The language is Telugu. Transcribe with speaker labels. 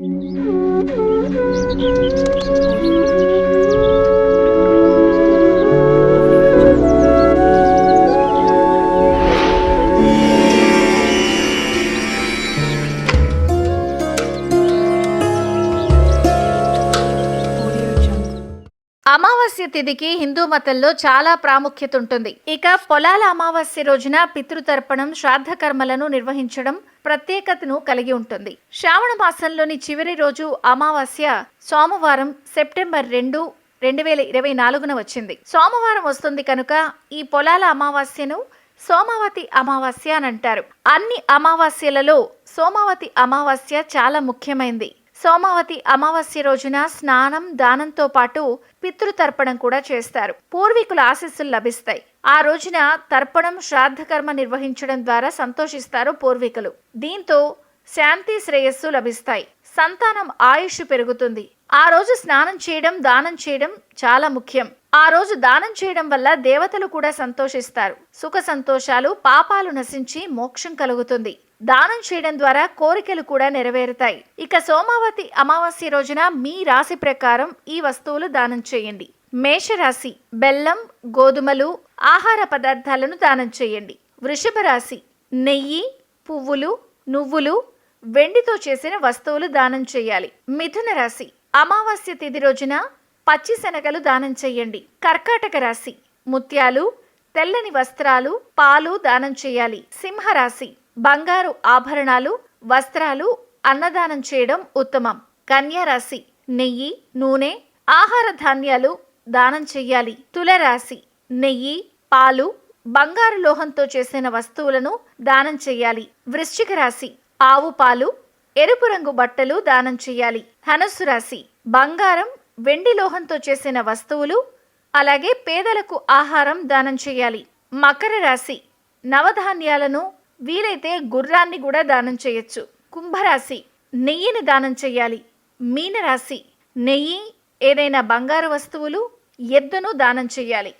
Speaker 1: うん。అమావాస్య తిథికి హిందూ మతంలో చాలా ప్రాముఖ్యత ఉంటుంది. ఇక పొలాల అమావాస్య రోజున పితృతర్పణం శ్రాద్ధ కర్మలను నిర్వహించడం ప్రత్యేకతను కలిగి ఉంటుంది. శ్రావణ మాసంలోని చివరి రోజు అమావాస్య సోమవారం సెప్టెంబర్ రెండు రెండు వేల ఇరవై నాలుగున వచ్చింది. సోమవారం వస్తుంది కనుక ఈ పొలాల అమావాస్యను సోమావతి అమావాస్య అని అంటారు. అన్ని అమావాస్యలలో సోమావతి అమావాస్య చాలా ముఖ్యమైనది సోమావతి అమావాస్య రోజున స్నానం దానంతో పాటు పితృతర్పణం కూడా చేస్తారు. పూర్వీకుల ఆశీస్సులు లభిస్తాయి. ఆ రోజున తర్పణం శ్రాద్ధకర్మ నిర్వహించడం ద్వారా సంతోషిస్తారు పూర్వీకులు. దీంతో శాంతి శ్రేయస్సు లభిస్తాయి. సంతానం ఆయుష్ పెరుగుతుంది. ఆ రోజు స్నానం చేయడం దానం చేయడం చాలా ముఖ్యం. ఆ రోజు దానం చేయడం వల్ల దేవతలు కూడా సంతోషిస్తారు. సుఖ సంతోషాలు పాపాలు నశించి మోక్షం కలుగుతుంది. దానం చేయడం ద్వారా కోరికలు కూడా నెరవేరుతాయి. ఇక సోమావతి అమావాస్య రోజున మీ రాశి ప్రకారం ఈ వస్తువులు దానం చేయండి. మేషరాశి బెల్లం గోధుమలు ఆహార పదార్థాలను దానం చేయండి. వృషభ రాశి నెయ్యి పువ్వులు నువ్వులు వెండితో చేసిన వస్తువులు దానం చేయాలి. మిథున రాశి అమావాస్య తిథి రోజున పచ్చి శనగలు దానం చేయండి. కర్కాటక రాశి ముత్యాలు తెల్లని వస్త్రాలు పాలు దానం చేయాలి. సింహరాశి బంగారు ఆభరణాలు వస్త్రాలు అన్నదానం చేయడం ఉత్తమం. కన్యా రాశి నెయ్యి నూనె ఆహార ధాన్యాలు దానం చెయ్యాలి తులరాశి నెయ్యి పాలు బంగారు లోహంతో చేసిన వస్తువులను దానం చెయ్యాలి వృశ్చిక రాశి ఆవు పాలు ఎరుపు రంగు బట్టలు దానం చెయ్యాలి ధనుసు రాశి బంగారం వెండి లోహంతో చేసిన వస్తువులు అలాగే పేదలకు ఆహారం దానం చేయాలి. మకర రాశి నవధాన్యాలను వీలైతే గుర్రాన్ని కూడా దానం చేయొచ్చు. కుంభరాశి నెయ్యిని దానం చేయాలి. మీనరాశి నెయ్యి ఏదైనా బంగారు వస్తువులు ఎద్దును దానం చేయాలి.